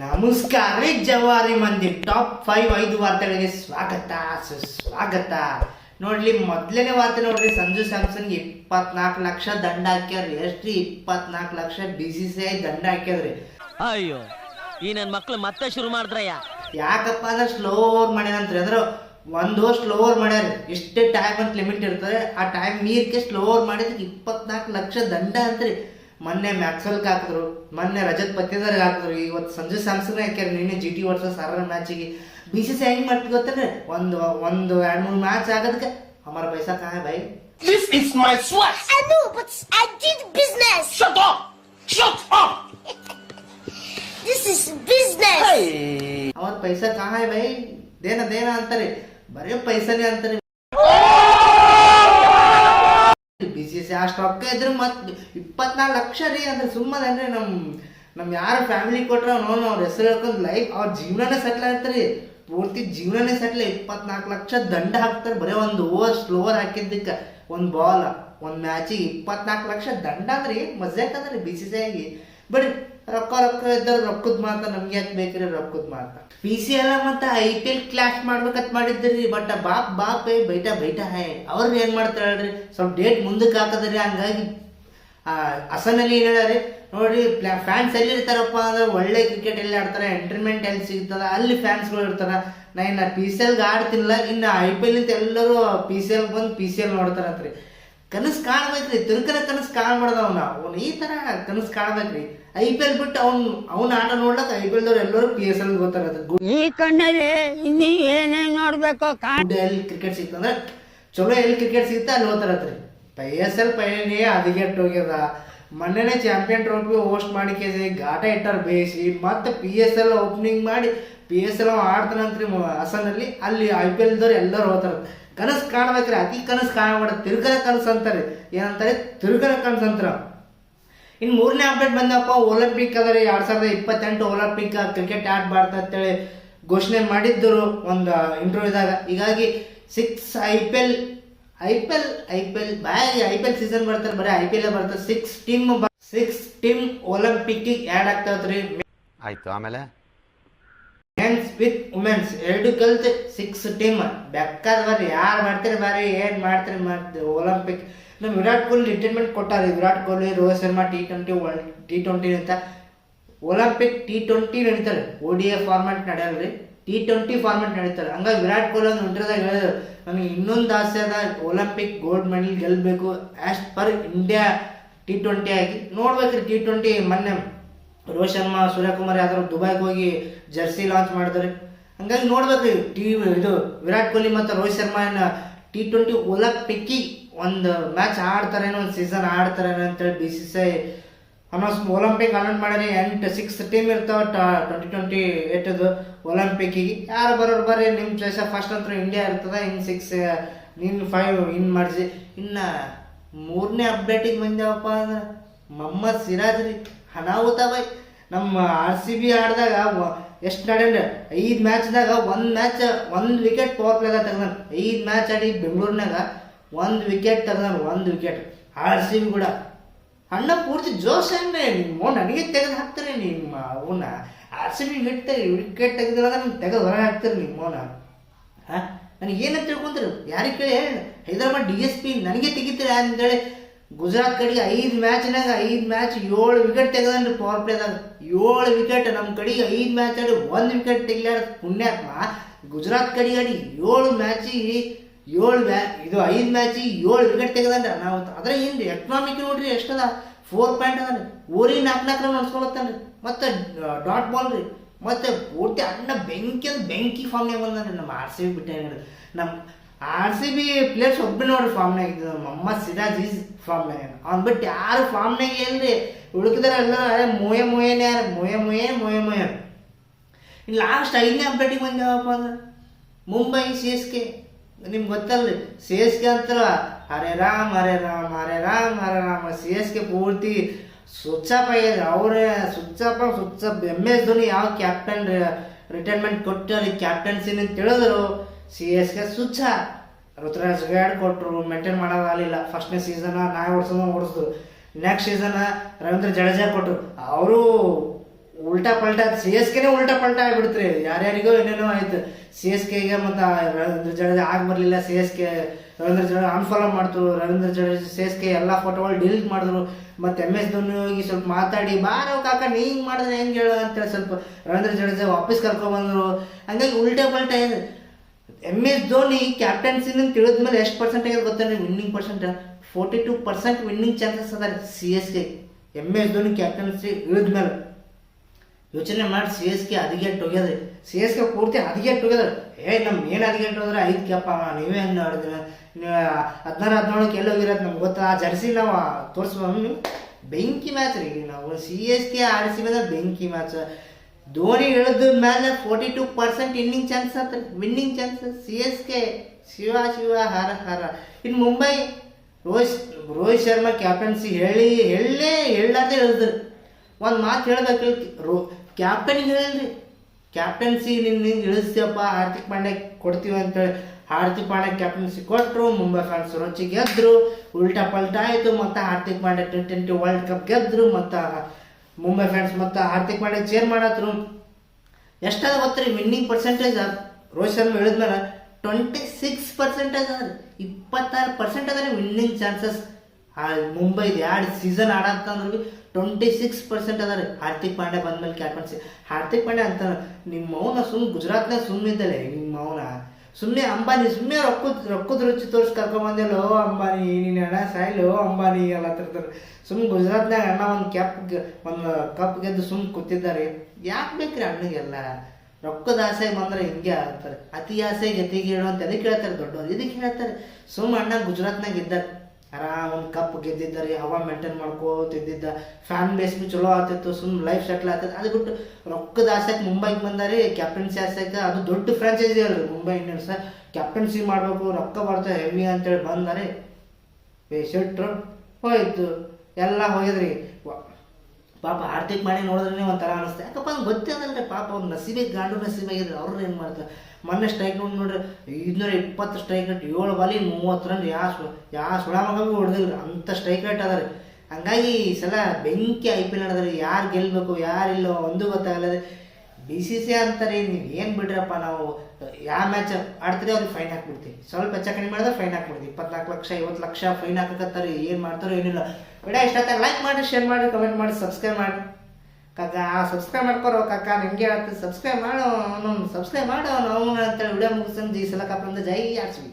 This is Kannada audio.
ನಮಸ್ಕಾರ ರೀ ಜವಾರಿ ಮಂದಿ. ಟಾಪ್ ಫೈವ್ ಐದು ವಾರ್ತೆಗಳಿಗೆ ಸ್ವಾಗತ ಸುಸ್ವಾಗತ. ನೋಡ್ಲಿ ಮೊದಲನೇ ವಾರ್ತೆ ನೋಡ್ರಿ ಸಂಜು ಸ್ಯಾಮ್ಸಂಗ್ ಇಪ್ಪತ್ನಾಲ್ಕು ಲಕ್ಷ ದಂಡ ಹಾಕ್ಯಾರ್ರಿ ಎಷ್ಟ್ರಿ ಇಪ್ಪತ್ನಾಲ್ಕು lakh B C C I ದಂಡ ಹಾಕ್ಯಾದ್ರಿ ಅಯ್ಯೋ ಈ ನನ್ನ ಮಕ್ಳು ಮತ್ತೆ ಶುರು ಮಾಡಿದ್ರಯ್ಯ. ಯಾಕಪ್ಪ ಅಂದ್ರೆ ಸ್ಲೋ ಓವರ್ ಮಾಡ್ಯಾನಂತ್ರಿ ಅಂದ್ರೆ ಒಂದು ಸ್ಲೋ ಓವರ್ ಮಾಡ್ಯಾರ ಇಷ್ಟೇ ಟೈಮ್ ಅಂತ ಲಿಮಿಟ್ ಇರ್ತದೆ. ಆ ಟೈಮ್ ಮೀರ್ಕೆ ಸ್ಲೋ ಓವರ್ ಮಾಡಿದಕ್ಕೆ ಇಪ್ಪತ್ನಾಲ್ಕು ಲಕ್ಷ ದಂಡ ಅಂತ್ರಿ. ಮೊನ್ನೆ ಮ್ಯಾಕ್ಸ್ವೆಲ್ಗೆ ಹಾಕಿದ್ರು ಮೊನ್ನೆ ರಜತ್ ಪತ್ತೇದಾರ್ಗೆ ಹಾಕಿದ್ರು ಇವತ್ತು ಸಂಜು ಸ್ಯಾಮ್ಸಂಗ್ ಹಾಕ್ಯಾರ ನಿನ್ನೆ ಜಿ ಟಿ ವರ್ಸಸ್ ಆರ್ ಮ್ಯಾಚಿಗೆ ಬಿ ಸಿ ಸಿ ಹೆಂಗೆ ಮಾಡ್ತೀವಿ ಗೊತ್ತೇನ್ರಿ ಒಂದು ಒಂದು ಎರಡು ಮೂರು ಮ್ಯಾಚ್ ಆಗೋದಕ್ಕೆ ಅಮರ ಪೈಸಾ ಕಾಯ bye This is my sweat. I know, but I did business. Shut up. Shut up. This is business. ಅವತ್ ಪೈಸಾ ಕಾಯ್ ಬೈ ದೇನ ದೇನ ಅಂತಾರೆ ಬರೇ ಪೈಸಾನೇ ಅಂತಾರೆ ಬಿ ಸಿ ಸಿ ಅಷ್ಟು ರೊಕ್ಕ ಇದ್ರೆ ಮತ್ತು ಇಪ್ಪತ್ನಾಲ್ಕು ಲಕ್ಷ ರೀ ಅಂದ್ರೆ ಸುಮ್ಮನೆ ಅಂದ್ರೆ ನಮ್ಮ ನಮ್ಮ ಯಾರು ಫ್ಯಾಮಿಲಿ ಕೊಟ್ರ ನೋಡ್ ಅವ್ರ ಹೆಸರು ಹೇಳ್ಕೊಂಡು ಲೈಫ್ ಅವ್ರ ಜೀವನನೇ ಸೆಟ್ಲ್ ಆಗ್ತಾರೆ ಪೂರ್ತಿ ಜೀವನನೇ ಸೆಟ್ಲ್ ಇಪ್ಪತ್ನಾಲ್ಕು ಲಕ್ಷ ದಂಡ ಹಾಕ್ತಾರೆ ಬರೀ ಒಂದು ಓವರ್ ಸ್ಲೋವರ್ ಹಾಕಿದ್ದಕ್ಕೆ. ಒಂದು ಬಾಲ್ ಒಂದು ಮ್ಯಾಚಿಗೆ ಇಪ್ಪತ್ನಾಲ್ಕು ಲಕ್ಷ ದಂಡ ಅಂದ್ರೆ ಮಜಾಕಂದ್ರೆ ಬಿ ಸಿ ಸಿ ಆಗಿ. ಬರೀ ರೊಕ್ಕ ರೊಕ್ಕ ಇದ್ದವ್ರು ರೊಕ್ಕದ ಮಾತ ನಮ್ಗೆ ಯಾಕೆ ಬೇಕ್ರಿ ರೊಕ್ಕದ ಮಾತ ಪಿ ಸಿ ಎಲ್ ಮತ್ತೆ ಐ ಪಿ ಎಲ್ ಕ್ಲಾಶ್ ಮಾಡ್ಬೇಕಂತ ಮಾಡಿದ್ರಿ ಬಟ್ ಬಾಪ್ ಬಾಪ್ ಏ ಬೈಟ ಬೈಟ ಹೈ. ಅವ್ರನ್ನ ಏನ್ ಮಾಡ್ತಾರೆ ಹೇಳ್ರಿ? ಸ್ವಲ್ಪ ಡೇಟ್ ಮುಂದಕ್ಕೆ ಹಾಕದ್ರಿ ಹಂಗಾಗಿ ಆ, ಹಸನಲ್ಲಿ ಏನ್ ಹೇಳ್ಯಾರಿ. ನೋಡ್ರಿ ಫ್ಯಾನ್ಸ್ ಎಲ್ಲಿ ಇರ್ತಾರಪ್ಪ ಅಂದ್ರೆ ಒಳ್ಳೆ ಕ್ರಿಕೆಟ್ ಎಲ್ಲಿ ಆಡ್ತಾರೆ? ಎಂಟರ್ಟೈನ್ಮೆಂಟ್ ಎಲ್ಲಿ ಸಿಗ್ತದ? ಅಲ್ಲಿ ಫ್ಯಾನ್ಸ್ಗಳು ಇರ್ತಾರ. ನಾ ಇನ್ನ ಪಿ ಸಿ ಎಲ್ಗೆ ಆಡ್ತಿಲ್ಲ. ಇನ್ನು ಐ ಪಿ ಎಲ್ ಎಲ್ಲರೂ ಪಿ ಸಿ ಎಲ್ ಬಂದು ಪಿ ಸಿ ಎಲ್ ನೋಡ್ತಾರಂತ್ರಿ. ಕನಸು ಕಾಣ್ಬೇಕ್ರಿ ತಿರ್ಕರ ಕನಸು ಕಾಣ್ಬಾರ್ದು ಅವ್ನ. ಅವ್ನು ಈ ತರ ಕನಸು ಕಾಣ್ಬೇಕ್ರಿ. ಐ ಪಿ ಎಲ್ ಬಿಟ್ಟು ಅವ್ನು ಅವ್ನ ಆಟ ನೋಡ್ಲಕ್ಕ ಐ ಪಿ ಎಲ್ ದವ್ರು ಎಲ್ಲರೂ ಪಿ ಎಸ್ ಎಲ್ ಗೊತ್ತಾಗತ್ತೆ ಈ ಕಣ್ಣಲ್ಲಿ ಇನ್ನೀ ಏನೇ ನೋಡ್ಬೇಕು ಕಾ ಎಲ್ಲಿ ಕ್ರಿಕೆಟ್ ಸಿಕ್ತಂದ್ರೆ ಚಲೋ ಎಲ್ಲಿ ಕ್ರಿಕೆಟ್ ಸಿಗ್ತಾ ಅಲ್ಲಿ ಹೋಗ್ತಾರತ್ರಿ. ಪೈ ಎಸ್ ಎಲ್ ಪೈನೇ ಅದಗೆಟ್ ಹೋಗ್ಯದ. ಮೊನ್ನೆನೇ ಚಾಂಪಿಯನ್ ಟ್ರೋಫಿ ಹೋಸ್ಟ್ ಮಾಡಿ ಕೇಸಿ ಘಾಟ ಇಟ್ಟಾರ ಬೇಯಿಸಿ, ಮತ್ತೆ ಪಿ ಎಸ್ ಎಲ್ ಓಪನಿಂಗ್ ಮಾಡಿ ಪಿ ಎಸ್ ಎಲ್ ಆಡ್ತಾನಂತ್ರಿ ಹಸನಲ್ಲಿ ಅಲ್ಲಿ ಐ ಪಿ ಎಲ್ ದವ್ರು ಎಲ್ಲರೂ ಹೋಗ್ತಾರ. ಕನಸು ಕಾಣ್ಬೇಕ್ರಿ, ಅತಿ ಕನಸು ಕಾಣಬೇಡ ತಿರುಗರ ಕನಸು ಅಂತಾರೆ. ಏನಂತಾರೆ? ತಿರುಗರ ಕನಸು ಅಂತಾರ. ಇನ್ನು ಮೂರನೇ ಅಪ್ಡೇಟ್ ಬಂದಪ್ಪ ಒಲಿಂಪಿಕ್ ಅದರಿ ಎರಡು ಸಾವಿರದ ಇಪ್ಪತ್ತೆಂಟು ಒಲಿಂಪಿಕ್ ಕ್ರಿಕೆಟ್ ಆಡಬಾರ್ದು ಅಂತೇಳಿ ಘೋಷಣೆ ಮಾಡಿದ್ದರು. ಒಂದು ಇಂಟರ್ವ್ಯೂದಾಗ ಹೀಗಾಗಿ six I P L I P L I P L bye I P L season ಬರ್ತಾರೆ ಬರೀ ಐ ಪಿ ಎಲ್ ಬರ್ತಾರೆ. Six team six team Olympic add ಆಗ್ತಾವ್ರಿ. ಆಯ್ತು ಆಮೇಲೆ? ಮೆನ್ಸ್ ವಿತ್ ವುಮೆನ್ಸ್ ಎರಡು ಕಲ್ತು ಸಿಕ್ಸ್ ಟೀಮ್ ಬೇಕಾದ ಬರ್ರಿ ಯಾರು ಮಾಡ್ತಾರೆ ಬಾರಿ ಏನ್ ಮಾಡ್ತೀರಿ ಮಾಡ್ತೀವಿ ಒಲಿಂಪಿಕ್ ನಮ್ಮ Virat Kohli retirement ಕೊಟ್ಟಾರೆ Virat Kohli Rohit Sharma T twenty T twenty ಅಂತ. ಒಲಿಂಪಿಕ್ ಟಿ ಟ್ವೆಂಟಿ ನಡೀತಾರೆ. ಒ ಡಿ ಎ ಫಾರ್ಮ್ಯಾಟ್ ನಡೆಯಲ್ರಿ. ಟಿ ಟ್ವೆಂಟಿ ಫಾರ್ಮೆಟ್ ನಡೀತಾರೆ ಹಂಗಾಗಿ ವಿರಾಟ್ ಕೊಹ್ಲಿ ಒಂದು ಇಂಟರ್ದಾಗ ಹೇಳಿದ್ರು, ನಮಗೆ ಇನ್ನೊಂದು ಆಸೆ ಅದ ಒಲಿಂಪಿಕ್ ಗೋಲ್ಡ್ ಮೆಡಲ್ ಗೆಲ್ಲಬೇಕು as per India T twenty ಆಗಿ. ನೋಡ್ಬೇಕ್ರಿ ಟಿ ಟ್ವೆಂಟಿ ಮೊನ್ನೆ ರೋಹಿತ್ ಶರ್ಮಾ, ಸೂರ್ಯಕುಮಾರ್ ಯಾವ್ದಾದ್ರು ದುಬೈಗೆ ಹೋಗಿ ಜರ್ಸಿ ಲಾಂಚ್ ಮಾಡಿದ್ರೆ ಹಂಗಾಗಿ ನೋಡ್ಬೇಕ್ರಿ ಟಿ ಇದು ವಿರಾಟ್ ಕೊಹ್ಲಿ ಮತ್ತು ರೋಹಿತ್ ಶರ್ಮಾ ಟಿ ಟ್ವೆಂಟಿ ಒಲಿಂಪಿಕ್ಕಿ ಒಂದು ಮ್ಯಾಚ್ ಆಡ್ತಾರೇನೋ ಒಂದು ಸೀಸನ್ ಆಡ್ತಾರೇನೋ ಅಂತೇಳಿ B C C I announce Olympic announce ಮಾಡೀನಿ, ಎಂಟು ಸಿಕ್ಸ್ ಟೀಮ್ ಇರ್ತಾವ ಟ್ವೆಂಟಿ ಟ್ವೆಂಟಿ ಏಟದು ಒಲಿಂಪಿಕ್ಕಿಗೆ ಯಾರು ಬರೋರು ಬರ್ರಿ ನಿಮ್ಮ ಚಾಯ್ಸ ಫಸ್ಟ್ ಅಂತೂ ಇಂಡಿಯಾ ಇರ್ತದೆ ಇನ್ನು ಸಿಕ್ಸ್ ನಿನ್ನ ಫೈವ್ ಇನ್ ಮಾಡಿಸಿ. ಇನ್ನು ಮೂರನೇ ಅಪ್ಡೇಟಿಗೆ ಬಂದ್ಯಾವಪ್ಪ ಅಂದ್ರೆ, ಮೊಹಮ್ಮದ್ ಸಿರಾಜ್ ರೀ, ಅನಾಹುತ ಬೈ ನಮ್ಮ ಆರ್ ಸಿ ಬಿ ಆಡಿದಾಗ ಎಷ್ಟು ನಡೆಯಲ್ಲ ಐದು ಮ್ಯಾಚ್ದಾಗ ಒಂದು ಮ್ಯಾಚ್ ಒಂದು ವಿಕೆಟ್ ಪವರ್ ಪ್ಲೇದಾಗ ತೆಗ್ದಾನ. ಐದು ಮ್ಯಾಚ್ ಆಡಿ ಬೆಂಗಳೂರಿನಾಗ ಒಂದು ವಿಕೆಟ್ ತೆಗ್ದಾನ, ಒಂದು ವಿಕೆಟ್ ಆರ್ ಸಿ ಬಿ ಕೂಡ. ಅಣ್ಣ ಪೂರ್ತಿ ಜೋಶ್ ಅಂದ್ರೆ ನಿಮ್ಮ ನನಗೆ ತೆಗೆದು ಹಾಕ್ತಾರೆ ನಿಮ್ಮ ಅವನ್ನ ಆರ್ ಸಿ ಬಿ ಹಿಡ್ತಾರೆ ವಿಕೆಟ್ ತೆಗೆದ್ರೆ ನಂಗೆ ತೆಗೆದು ಹೊರಗೆ ಹಾಕ್ತಾರೆ ನಿಮ್ಮ ಮೌನ ಹಾಂ? ನನಗೆ ಏನಂತ ತಿಳ್ಕೊಂತಾರೆ ಯಾರಿಗೆ ಕೇಳಿ? ಹೈದರಾಬಾದ್ ಡಿ ಎಸ್ ಪಿ ನನಗೆ ತೆಗಿತೀರಿ ಅಂತೇಳಿ ಗುಜರಾತ್ ಕಡೆಗೆ ಐದು ಮ್ಯಾಚ್ನಾಗ ಐದು ಮ್ಯಾಚ್ ಏಳು ವಿಕೆಟ್ ತೆಗೆದನ್ರಿ ಪವರ್ ಪ್ಲೇದಾಗ ಏಳು ವಿಕೆಟ್ ನಮ್ಮ ಕಡೆಗೆ ಐದು ಮ್ಯಾಚ್ ಆಡಿ ಒಂದು ವಿಕೆಟ್ ತೆಗಿಲಾರ ಪುಣ್ಯಾತ್ಮ. ಗುಜರಾತ್ ಕಡೆಗೆ ಆಡಿ ಏಳು ಮ್ಯಾಚಿಗೆ ಏಳು ಮ್ಯಾ ಇದು ಐದು ಮ್ಯಾಚ್ ಏಳು ವಿಕೆಟ್ ತೆಗೆದಂದ್ರೆ ನಾವು ಅದ್ರ ಹಿಂದೆ ಎಕನಾಮಿಕ್ ನೋಡ್ರಿ ಎಷ್ಟದ? ಫೋರ್ ಪಾಯಿಂಟ್ ಅದ ಓರಿ ನಾಲ್ಕು ನಾಲ್ಕು ರನ್ ಹೊಡ್ಸ್ಕೊಳತ್ತಾನ್ರಿ ಮತ್ತೆ ಡಾಟ್ ಬಾಲ್ ರೀ. ಮತ್ತೆ ಪೂರ್ತಿ ಅಣ್ಣ ಬೆಂಕಿ ಅಂದ್ರೆ ಬೆಂಕಿ ಫಾರ್ಮ್ನಾಗ ಬಂದ್ರೆ ನಮ್ಮ ಆರ್ ಸಿ ಬಿ ಬಿಟ್ಟೆ ನಮ್ಮ ಆರ್ ಸಿ ಬಿ ಪ್ಲೇಯರ್ಸ್ ಒಬ್ಬ ನೋಡ್ರಿ ಫಾರ್ಮ್ನಾಗ ಇದ್ದ. ಮೊಹಮ್ಮದ್ ಸಿರಾಜ್ ಈಸ್ ಫಾರ್ಮ್ನಾಗ ಅವ್ನು ಬಿಟ್ಟು ಯಾರು ಫಾರ್ಮ್ನಾಗ ಏನ್ರಿ ಉಳುಕಿದಾರ ಎಲ್ಲ ಮೋಯ ಮೋಯನೇ ಯಾರು ಮೋಯ ಮೋಯ ಮೋಯ ಮೋಯ. ಲಾಸ್ಟ್ ಐದನೇ ಅಪ್ಡೇಟಿಗೆ ಬಂದೇವಪ್ಪ ಅಂದ್ರೆ, ಮುಂಬೈ ಸಿ ಎಸ್ ಕೆ ನಿಮ್ಗೆ ಗೊತ್ತಲ್ಲ ಸಿ ಎಸ್ ಕೆ ಅಂತ Hare Ram Hare Ram Hare Ram Hare Ram C S K ಪೂರ್ತಿ ಸುಚ್ಚಪ್ಪ ಆಗಿದೆ ಅವರೇ ಸುಚ್ಚಪ್ಪ ಸುಚ್ಚಪ್ಪ ಎಂ ಎಸ್ ಧೋನಿ ಯಾವ ಕ್ಯಾಪ್ಟನ್ ರಿಟೈರ್ಮೆಂಟ್ ಕೊಟ್ಟರು ಕ್ಯಾಪ್ಟನ್ಸಿನ ತಿಳಿದ್ರು, ಸಿ ಎಸ್ ಕೆ ಸುಚ್ಚ ಋತುರಾಜ್ ಗೈಡ್ ಕೊಟ್ಟರು ಮೇಂಟೈನ್ ಮಾಡೋದಾಗಲಿಲ್ಲ ಫಸ್ಟ್ನೇ ಸೀಸನ್ ನಾಯಿ ಓಡಿಸೋದು ನೆಕ್ಸ್ಟ್ ಸೀಸನ್ ರವೀಂದ್ರ ಜಡೇಜಾ ಕೊಟ್ಟರು ಅವರು ಉಲ್ಟಾ ಪಲ್ಟಾ ಸಿ ಎಸ್ ಕೆನೇ ಉಲ್ಟಾ ಪಲ್ಟಾ ಆಗ್ಬಿಡ್ತ್ರಿ. ಯಾರ್ಯಾರಿಗೋ ಏನೇನೋ ಆಯ್ತು. ಸಿ ಎಸ್ ಕೆಗೆ ಮತ್ತು ರವೀಂದ್ರ ಜಡೇಜಾ ಆಗ ಬರಲಿಲ್ಲ. C S K Ravindra Jadeja unfollow ಮಾಡ್ತು. Ravindra Jadeja C S K ಎಲ್ಲ ಫೋಟೋಗಳು ಡಿಲೀಟ್ ಮಾಡಿದ್ರು. ಮತ್ತು ಎಂ ಎಸ್ ಧೋನಿ ಹೋಗಿ ಸ್ವಲ್ಪ ಮಾತಾಡಿ ಬಾರೋ ಕಾಕ, ನೀ ಹಿಂಗೆ ಮಾಡಿದ್ರೆ ಹೆಂಗೆ ಹೇಳು? ಅಂತೇಳಿ ಸ್ವಲ್ಪ ರವೀಂದ್ರ ಜಡೇಜಾ ವಾಪಸ್ ಕರ್ಕೊಂಡ್ಬಂದ್ರು ಹಂಗಾಗಿ ಉಲ್ಟಾ ಪಲ್ಟಾ ಇದೆ ಎಂ ಎಸ್ ಧೋನಿ ಕ್ಯಾಪ್ಟನ್ಸಿನ ತಿಳಿದ್ಮೇಲೆ ಎಷ್ಟು ಪರ್ಸೆಂಟ್ ಆಗ್ಯದ ಗೊತ್ತೇನೆ winning percent forty two percent winning chances ಅದ C S K. M S Dhoni captaincy ಇಳಿದ್ಮೇಲೆ. ಯೋಚನೆ ಮಾಡಿ ಸಿ ಎಸ್ ಕೆ ಹದಿಗೆಟ್ಟು ಹೋಗ್ಯದ್ರಿ. ಸಿ ಎಸ್ ಕೆ ಪೂರ್ತಿ ಹದಿಗೆಟ್ಟು ಹೋಗ್ಯದ್ರಿ. ಏ ನಮ್ಗೆ ಏನು ಹದಿಗೆಟ್ಟು ಹೋದ್ರೆ ಐದು ಕೆಪ್ಪ ನೀವೇ ಹೆಂಗೆ ಆಡಿದ್ರೆ ಹದಿನಾರು, ಹದಿನೇಳಕ್ಕೆ ಎಲ್ಲಿ ಹೋಗಿರೋದು ನಮ್ಗೆ ಗೊತ್ತಾ? ಆ ಜರ್ಸಿ ನಾವು ತೋರಿಸ್ಬೋದು ನೀವು? ಬೆಂಕಿ ಮ್ಯಾಚ್ ರೀ ನಾವು. ಸಿ ಎಸ್ ಕೆ ಆಡಿಸಿದ್ರೆ ಬೆಂಕಿ ಮ್ಯಾಚ್. ಧೋನಿ ಇಳಿದ ಮೇಲೆ forty two percent inning chance ಆತ winning chance C S K, Shiva Shiva, Hara Hara. ಇನ್ನು ಮುಂಬೈ, ರೋಹಿತ್ ರೋಹಿತ್ ಶರ್ಮಾ ಕ್ಯಾಪ್ಟನ್ಸಿ ಹೇಳಿ ಹೇಳೇ ಹೇಳಾರ್ದೆ ಹೇಳಿದ್ರು ಒಂದು ಮಾತು ಹೇಳ್ಬೇಕು ರೋ ಕ್ಯಾಪ್ಟನ್ಗೆ ಹೇಳ್ರಿ ಕ್ಯಾಪ್ಟನ್ಸಿ ನಿನ್ನ ಇಳಿಸ್ತೀವಪ್ಪ ಹಾರ್ದಿಕ್ ಪಾಂಡ್ಯ ಕೊಡ್ತೀವಿ ಅಂತೇಳಿ. ಹಾರ್ದಿಕ್ ಪಾಂಡ್ಯ ಕ್ಯಾಪ್ಟನ್ಸಿ ಕೊಟ್ಟರು ಮುಂಬೈ ಫ್ಯಾನ್ಸ್ ರೊಚ್ಚಿ ಗೆದ್ದರು ಉಲ್ಟಾ ಪಲ್ಟಾ ಆಯಿತು, ಮತ್ತು Hardik Pandya T twenty world cup ಗೆದ್ದರು ಮತ್ತು ಮುಂಬೈ ಫ್ಯಾನ್ಸ್ ಮತ್ತು ಹಾರ್ದಿಕ್ ಪಾಂಡ್ಯ ಚೇರ್ ಮಾಡತ್ರು ಎಷ್ಟಾದ ಗೊತ್ತ್ರಿ ವಿನ್ನಿಂಗ್ ಪರ್ಸೆಂಟೇಜ್ ರೋಹಿತ್ ಶರ್ಮಾ ಹೇಳಿದ್ಮೇಲೆ ಟ್ವೆಂಟಿ ಸಿಕ್ಸ್ ಪರ್ಸೆಂಟೇಜ್ ಅದ. ಇಪ್ಪತ್ತಾರು ಪರ್ಸೆಂಟ್ ಅದ ವಿನ್ನಿಂಗ್ ಚಾನ್ಸಸ್ ಆ ಮುಂಬೈದು ಎರಡು ಸೀಸನ್ ಆಡಂತಂದ್ರೆ ಭೀ ಟ್ವೆಂಟಿ ಸಿಕ್ಸ್ ಪರ್ಸೆಂಟ್ ಅದ ರೀ ಹಾರ್ದಿಕ್ ಬಂದ ಬಂದ್ಮೇಲೆ ಕ್ಯಾಪ್ಟನ್ಸಿ ಹಾರ್ದಿಕ್ ಪಾಂಡೆ ಅಂತ ನಿಮ್ಮ ಮೌನ ಸುಮ್ಮನೆ ಗುಜರಾತ್ನಾಗ ಸುಮ್ಮನೆ ಇದ್ದಲೆ ನಿಮ್ಮ ಮೌನ ಸುಮ್ಮನೆ ಅಂಬಾನಿ ಸುಮ್ಮನೆ ರೊಕ್ಕದ ರೊಕ್ಕದ ರುಚಿ ತೋರಿಸಿ ಕರ್ಕೊಂಬಂದಿಲ್ಲೋ ಅಂಬಾನಿ, ನೀನು ಅಣ್ಣ ಸಾಯ್ಲು ಅಂಬಾನಿ ಎಲ್ಲ ತರ್ತಾರೆ ಸುಮ್ಮನೆ ಗುಜರಾತ್ನಾಗ ಅಣ್ಣ ಒಂದು ಕ್ಯಾಪ್ ಒಂದು ಕಪ್ ಗೆದ್ದು ಸುಮ್ಮನೆ ಕೂತಿದ್ದಾರೆ. ಯಾಕೆ ಬೇಕ್ರಿ ಅಣ್ಣಗೆಲ್ಲ? ರೊಕ್ಕದ ಆಸೆ ಬಂದ್ರೆ ಹಿಂಗೆ ಆಗ್ತಾರೆ ಅತಿ ಆಸೆ, ಗತಿಗೆ ಹೇಳು ಅಂತ ಎದಕ್ಕೆ ಹೇಳ್ತಾರೆ ದೊಡ್ಡವ್ರು. ಇದಕ್ಕೆ ಹೇಳ್ತಾರೆ ಸುಮ್ಮ ಅಣ್ಣ ಗುಜರಾತ್ನಾಗ ಇದ್ದಾರೆ. ಆರಾಮ್ ಒಂದು ಕಪ್ ಗೆದ್ದಿದ್ದ ರೀ, ಹವಾ ಮೇಂಟೈನ್ ಮಾಡ್ಕೋತಿದ್ದಿದ್ದ ಫ್ಯಾನ್ ಬೇಸ್ ಬಿ ಚಲೋ ಆಗ್ತಿತ್ತು, ಸುಮ್ ಲೈಫ್ ಸೆಟ್ಲ್ ಆಗ್ತದೆ ಅದು ಬಿಟ್ಟು ರೊಕ್ಕದ ಆಸೆಗೆ ಮುಂಬೈಗೆ ಬಂದಾರೆ ಕ್ಯಾಪ್ಟನ್ಸಿ ಆಸೆಗೆ ಅದು ದೊಡ್ಡ ಫ್ರಾಂಚೈಸಿ ಅಲ್ರಿ ಮುಂಬೈ ಇಂಡಿಯನ್ಸ್ ಕ್ಯಾಪ್ಟನ್ಸಿ ಮಾಡಬೇಕು, ರೊಕ್ಕ ಬರ್ತಾ ಹೆವಿ ಅಂತೇಳಿ ಬಂದಾರೆ ಬೇಸಿಟ್ರು ಹೋಯ್ತು. ಎಲ್ಲ ಹೋಗಿದ್ರಿ. ಪಾಪ ಆರ್ಟಿಕ್ ಮಾಡಿ ನೋಡಿದ್ರೆ ಒಂಥರ ಅನಿಸ್ತೆ. ಯಾಕಪ್ಪ ಅವ್ನು ಗೊತ್ತೇನಲ್ರಿ ಪಾಪ ಅವ್ನು ನಸೀಬೆ, ಗಾಂಡು ನಸೀಬಾಗಿದ್ರು ಅವ್ರು ಏನು ಮಾಡ್ತಾರೆ? ಮೊನ್ನೆ ಸ್ಟ್ರೈಕ್ ನೋಡ್ರಿ, ಐದುನೂರ ಇಪ್ಪತ್ತು ಸ್ಟ್ರೈಕ್ ರೇಟ್ ಏಳು ಬಾಲಿ ಮೂವತ್ತು ರನ್ ಯಾ ಸು, ಯಾ ಸುಳ ಮಗು ಹೊಡೆದಿಲ್ಲ ಅಂಥ ಸ್ಟ್ರೈಕ್ ರೇಟ್ ಅದ ರೀ ಹಂಗಾಗಿ ಈ ಸಲ ಬೆಂಕಿ ಐ ಪಿ ಎಲ್ ನಡೆದ್ರಿ ಯಾರು ಗೆಲ್ಲಬೇಕು ಯಾರಿಲ್ಲೋ ಒಂದು ಗೊತ್ತಾಗಲ್ಲದೆ ಬಿ ಸಿ ಸಿ ಅಂತಾರೆ, ನೀವು ಏನು ಬಿಡ್ರಪ್ಪ ನಾವು ಯಾವ ಮ್ಯಾಚ್ ಆಡ್ತೀರಿ ಅವ್ರಿಗೆ ಫೈನ್ ಹಾಕ್ಬಿಡ್ತೀವಿ. ಸ್ವಲ್ಪ ಹೆಚ್ಚು ಕಡಿಮೆ ಮಾಡಿದ್ರೆ ಫೈನ್ ಹಾಕ್ಬಿಡ್ತೀವಿ. ಇಪ್ಪತ್ನಾಲ್ಕು ಲಕ್ಷ, ಐವತ್ತು ಲಕ್ಷ ಫೈನ್ ಹಾಕಕತ್ತಾರೆ, ಏನು ಮಾಡ್ತಾರೋ ಏನಿಲ್ಲ. ವಿಡಿಯೋ ಇಷ್ಟ ಲೈಕ್ ಮಾಡಿ ಶೇರ್ ಮಾಡಿ ಕಮೆಂಟ್ ಮಾಡಿ ಸಬ್ಸ್ಕ್ರೈಬ್ ಮಾಡಿ. ಕಾಕ ಸಬ್ಸ್ಕ್ರೈಬ್ ಮಾಡ್ಕೊರೋ ಕಾಕ ನಿಮಗೆ ಹೇಳ್ತೀನಿ ಸಬ್ಸ್ಕ್ರೈಬ್ ಮಾಡೋ ಅವನು ಸಬ್ಸ್ಕ್ರೈಬ್ ಮಾಡೋ ನಾವು ಅಂತೇಳಿ ವಿಡಿಯೋ ಮುಗಿಸ್ಕೊಂಡು ಈ ಸಲಕಪ್ಪ ಜೈ ಆರ್ಸಿ